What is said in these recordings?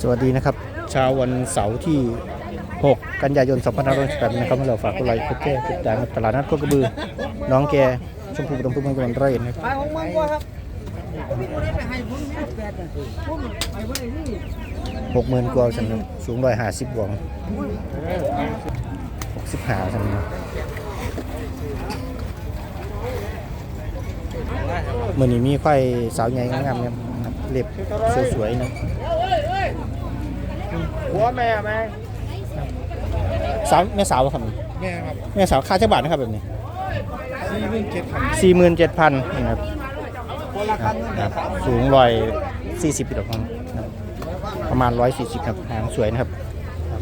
สวัสดีนะครับเช้าวันเสาร์ที่ 6 กันยายน2568นะครับเราฝากกุไลค์กดแก้ติดตามตลาดนัดโคกระบือ น้องแกชมพูดมทุ่งเมืองจังหวัดร้อยเอ็ดนะครับไปของมึงกว่าครับพี่คนได้ไปให้ผมแปดน่มไปบ่ได้นี่หกหมื่นกว่าสันสูงร้อยห้าสิบวงหกสิบห้าสันเมื่อนี้มีควายสาวใหญ่งามๆเนี่ยเล็บสวยๆนะ หัวแม่แม่สาวแม่สาวครับแม่ครับแม่สาวค่าเจ้าบาทนะครับแบบนี้สี่หมื่นเจ็ดพันสี่หมื่นเจ็ดพันนะครับคนละคันเงินครับสามสูงร้อยสี่สิบปีดอกครับประมาณร้อยสี่สิบครับหางสวยนะครับครั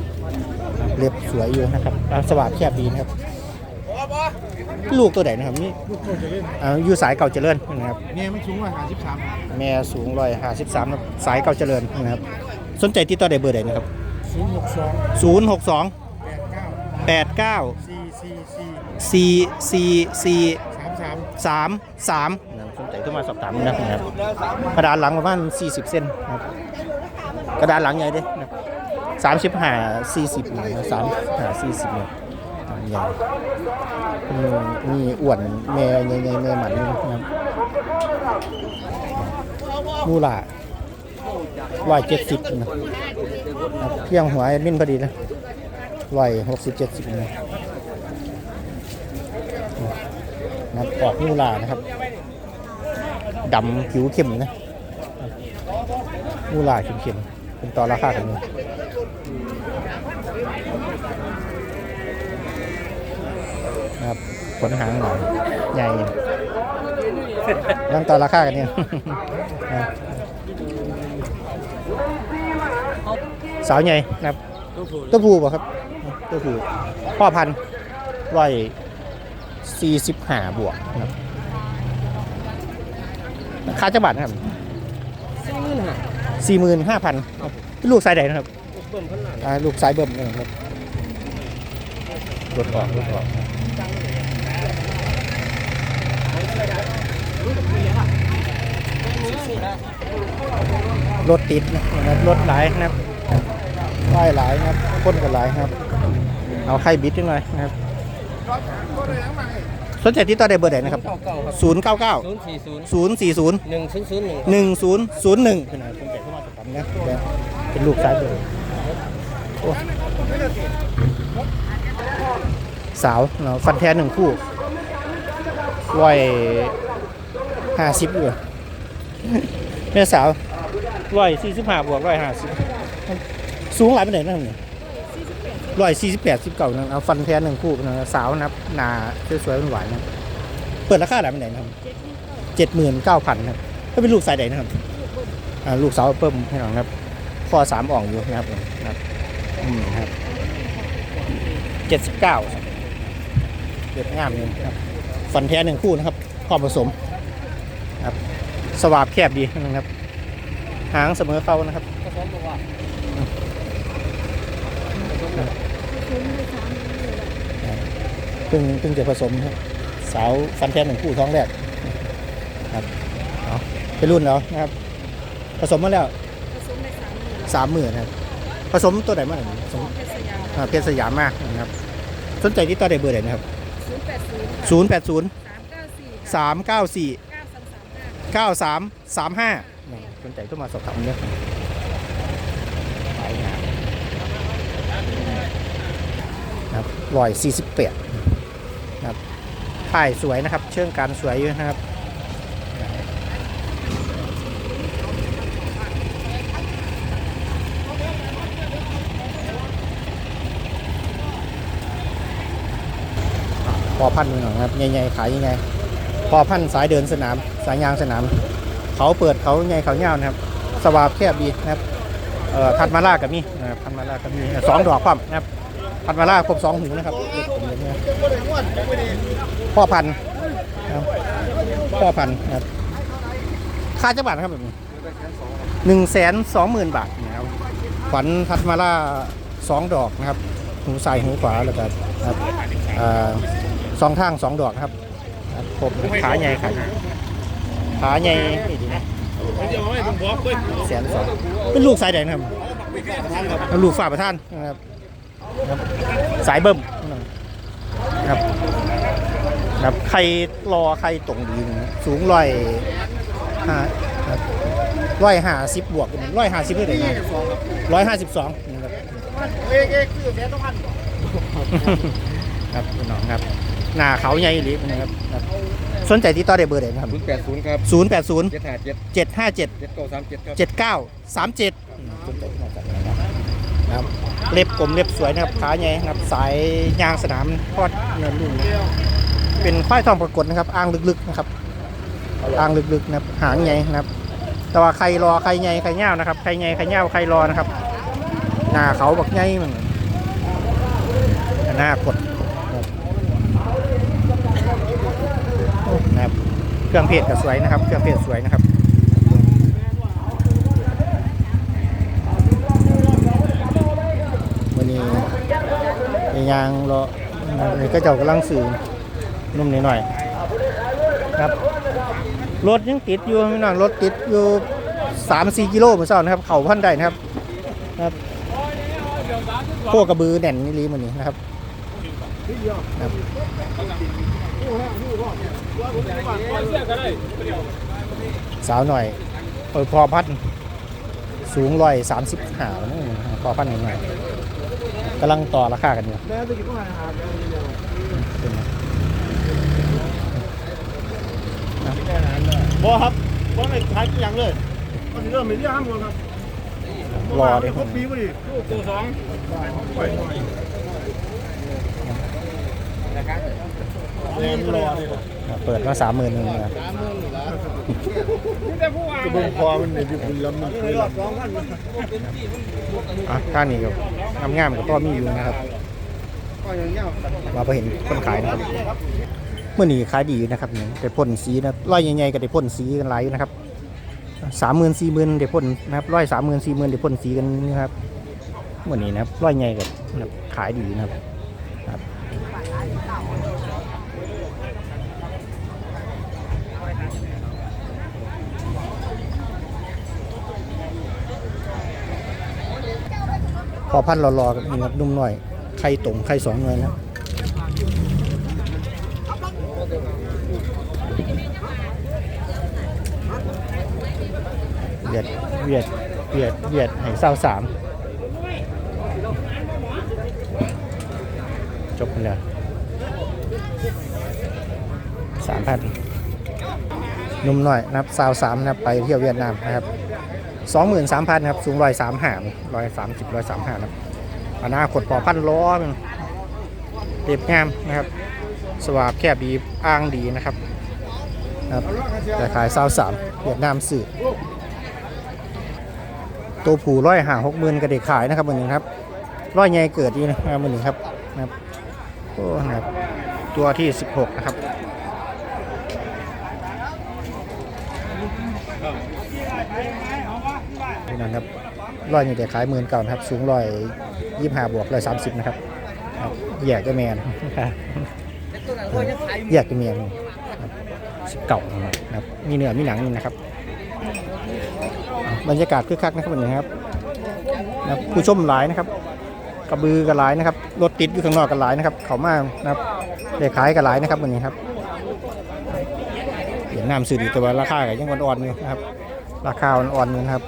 บเล็บสวยอยู่นะครับอ่าสวัสดแคบดีนะครับ ลูกตัวไหนนะครับนี่ลูกโตจะเล่นอ่าอยู่สายเก่าเจริญนะครับแม่มันสูงกว่าหาสิบสามแม่สูงร้อยห้าสิบสามสายเก่าเจริญนะครับ สนใจติดต่อได้เบอร์ใดนะครับ ศูนย์หกสองศูนย์หกสองแปดเก้าแปดเก้าสี่สี่สี่สี่สี่สี่สามสาม สามสามสนใจโทรมาสอบถามนะครับ กระดานหลังประมาณ40 เส้นนะครับกระดานหลังใหญ่เด้นะครับสามสิบห้าสี่สิบเนี่ยนะสามห้าสี่สิบเนี่ยอ่าใหญ่อืมมีอ้วนแม่ใหญ่ๆแม่หมันนะครับมูล่า ร้อยเจ็ดสิบนะครับเพียงหัวแอดมินพอดีนะร้อยหกสิบเจ็ดสิบนะนะออกมูลานะครับดำผิวเข้มนะมูลาเข้มๆเป็นต่อราคากันนี้นะครับขนหางหน่อยใหญ่ยังต่อราคากันเนี่ยนะ สาวใหญ่นะครับตัวผู้ป่ะครับตัวผู้พ่อพันธุ์ร้อยสี่สิบห้าบวกนะครับค่าจังบาทนะครับสี่หมื่นห้าสี่หมื่นห้าพันลูกสายใดนะครับเบิ่มพันหลังอ่าลูกสายเบิ่มนะครับรถออกรถออกรถติดนะครับรถหลายนะครับ ป้ายหลายนะครับคนกันหลายครับ เอาไข่บิดยังไงนะครับสนใจที่ต่อได้เบอร์ไหนนะครับเก้าเก้าครับศูนย์เก้าเก้าศูนย์สี่ศูนย์ศูนย์สี่ศูนย์หนึ่งศูนย์ศูนย์หนึ่งหนึ่งศูนย์ศูนย์หนึ่งเป็นอะไรเป็นแต่เข้ามาสตัมนะเป็นลูกสายเบอร์โอ้สาวเนาะฟันแท้หนึ่งคู่ร้อยห้าสิบอยู่แม่สาวร้อยสี่สิบห้าบวกร้อยห้าสิบ สูงหลายไปไหนนะครับเนี่ยร้อยสี่สิบแปดสิบเก้านั่นเอาฟันแท้หนึ่งคู่นะสาวนะครับหนาสวยๆหวานๆนะเปิดราคาหลายไปไหนนะครับเจ็ดหมื่นเก้าพันครับถ้าเป็นลูกสายใดนะครับลูกสาวเพิ่มให้หน่อยนะครับข้อสามอ่องอยู่นะครับนะครับอืมครับเจ็ดสิบเก้าเด็ดงามเลยครับฟันแท้หนึ่งคู่นะครับข้อผสมครับสวาบแคบดีนะครับ หางเสมอเฝ้านะครับผสมบอกว่า เพิ่งเพิ่งจะผสมครับสาวฟันแท้หนึ่งคู่ท้องแรกครับเอาเป็นรุ่นแล้วนะครับ ผสมมาแล้วผสมในสามหมื่นสามหมื่นครับผสมตัวไหนมากผสมเพชรสยามอ่าเพชรสยามมากนะครับ สนใจที่ต่อได้เบอร์ไหนนะครับศูนย์แปดศูนย์0 8 0สามเก้าสี่3 9 4เก้าสามสามห้า9 3 3 5สนใจก็มาสอบถามเนี่ยไปงาน ครับร้อยสี่สิบแปดครับถ่ายสวยนะครับ เชื่องการสวยอยู่นะครับพอพันหน่อยครับใหญ่ๆขายยังไงพอพันสายเดินสนาม สายยางสนาม เขาเปิดเขาใหญ่เขาเงาวนะครับ สวาบแคบดีนะครับเอ่อพันมาล่ากับมีนะครับพันมาล่ากับมีสองดอกความนะครับ พันมาล่าครบสองหูนะครับเล็กผมเลยนะพ่อพันธุ์นะครับพ่อพันธุ์นะครับค่าจังบาทนะครับแบบนี้หนึ่งแสนสองหมื่นบาทนะครับขวัญพันมาล่าสองดอกนะครับหูซ้ายหูขวาแล้วก็นะครับอ่าสองทางสองดอกนะครับครับผมขาใหญ่ขาขาใหญ่นี่ดีนะแสนสองเป็นลูกสายแดงครับ ลูกฝ่าประท่านนะครับ ครับสายเบิ่มนะครับครับใครรอใครตรงดีนะสูงร้อยห้าครับร้อยห้าสิบบวกร้อยห้าสิบเลยนะร้อยห้าสิบสองนะครับเอ๊ะเอ๊ะคือแสนต้องพันครับพี่น้องครับหน้าเขาใหญ่หรือนะครับครับสนใจที่ต่อได้เบอร์ไหนนะครับศูนย์แปดศูนย์ครับศูนย์แปดศูนย์เจ็ดห้าเจ็ดเจ็ดห้าเจ็ดเจ็ดเก้าสามเจ็ดครับเจ็ดเก้าสามเจ็ดสนใจที่มาจากไหนครับครับ เล็บกลมเล็บสวยนะครับขาใหญ่ครับสายยางสนามทอดเนินลุ่นะเป็นควายทองปรากฏนะครับอ่างลึกๆนะครับอ่างลึกๆนะครับหางใหญ่นะครับ แต่ว่าใครรอใครใหญ่ใครเง่านะครับใครใหญ่ใครเง่าใครรอนะครับ หน้าเขาบักใหญ่มันหน้ากดนะครับเครื่องเพจก็สวยนะครับ เครื่องเพจสวยนะครับ วันนี้ใน ยางรอนี่ก็เจ้ากำลังสื่อนุ่มนิดหน่อยครับรถยังติดอยู่พี่น้องรถติดอยู่สามสี่กิโลเหมือนเช้านะครับ เข่าพันได้นะครับครับพวกกระบือแน่นนี่รีมันนี่นะครับครับสาวหน่อยเออพอพันสูงร้อยสามสิบห้าวนะพอพันหน่อย กำลังต่อราคากันอยู่แม่ไปกินข้าวหาเป็นไงบ่ครับบ่ไม่ขายกี่อย่างเลยมันเริ่มไม่เรียกห้ามคนครับรอดิครบปีพอดีตัวสองเล่นรอเลยเปิดมาสามหมื่นหนึ่งนะครับ จะบ่งพอมันในยุคนี้แล้วมันครอบสองพันอะข้างนี้ก็งามๆกับตัวมีอยู่นะครับก็อย่าเงี้ยมาพอเห็นคนขายนะครับเมื่อนี้ขายดีนะครับเนี่ยได้พ่นสีนะร้อยใหญ่ๆก็ได้พ่นสีกันหลายอยู่นะครับสามหมื่นสี่หมื่นได้พ่นนะครับร้อยสามหมื่นสี่หมื่นได้พ่นสีกันนะครับเมื่อนี้นะครับร้อยใหญ่กับขายดีนะครับครับพ อพันรอๆกับนี่ครับนุ่มหน่อยไข่ตรงไข่สองหน่วยนะเวียดเวียดเวียดเวียดให้เศร้าสามจบไปแล้วสามพันนุ่มหน่อยนะครับสาวสามนะไปเที่ยวเวียดนามนะครับ สองหมื่นสามพันครับ สูงร้อยสามห้าร้อยสามสิบร้อยสามห้านะครับอนาคตปอพันล้อเรียบงามนะครับ สวาบแคบดีอ้างดีนะครับครับแต่ขายสาวสามเวียดนามสื่อตัวผูร้อยหาหกหมื่นก็ได้ขายนะครับวันนี้ครับร้อยใหญ่เกิดดีนะครับวันนี้ครับนะครับโอ้นะครับตัวที่16นะครับนี่นะ ครับร้อยใหญ่ได้ขายหมื่นเก่านะครับ สูงร้อยยี่ห้าบวกร้อยสามสิบนะครับแยกก็แมนแยกก็แมนสิบเก่านะครับมีเนื้อมีหนังนี่นะครับ บรรยากาศคึกคักนะครับวันนี้ครับนครับผู้ชมหลายนะครับกระบือกันหลายนะครับรถติดอยู่ข้างนอกกันหลายนะครับ เขามากนะครับได้ขายกันหลายนะครับวันนี้ครับเห็นน้ำสื่อดีแต่ว่าราคาก็ยังอ่อนๆอยู่นะครับ ราคาอ่อนๆอยู่นะครับ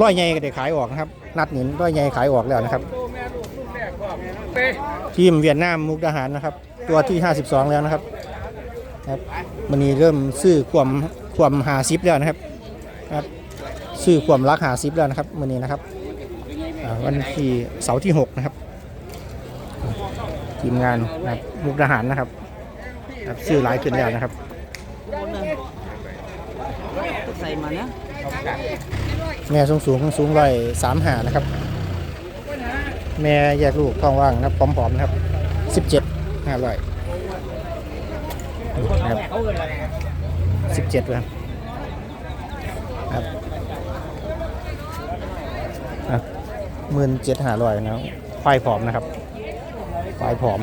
ร้อยใหญ่ก็ได้ขายออกนะครับ นัดหนินร้อยใหญ่ขายออกแล้วนะครับ ทีมเวียดนามมุกดาหารนะครับ ตัวที่ 52 แล้วนะครับครับวันนี้เริ่มซื้อความความหาซิปแล้วนะครับครับซื้อความรักหาซิปแล้วนะครับวันนี้นะครับวันที่เสาร์ที่ 6 นะครับ ทีมงานนะครับมุกดาหารนะครับครับซื้อหลายขึ้นแล้วนะครับใส่มาเนี่ย แม่สูงสูงสูงร้อยสามหานะครับ แม่แยกลูกท้องว่างนะครับพร้อมๆนะครับสิบเจ็ดห้าร้อยนะครับสิบเจ็ดเลยครับหมื่นเจ็ดห้าร้อยนะครับควายผอมนะครับควายผอม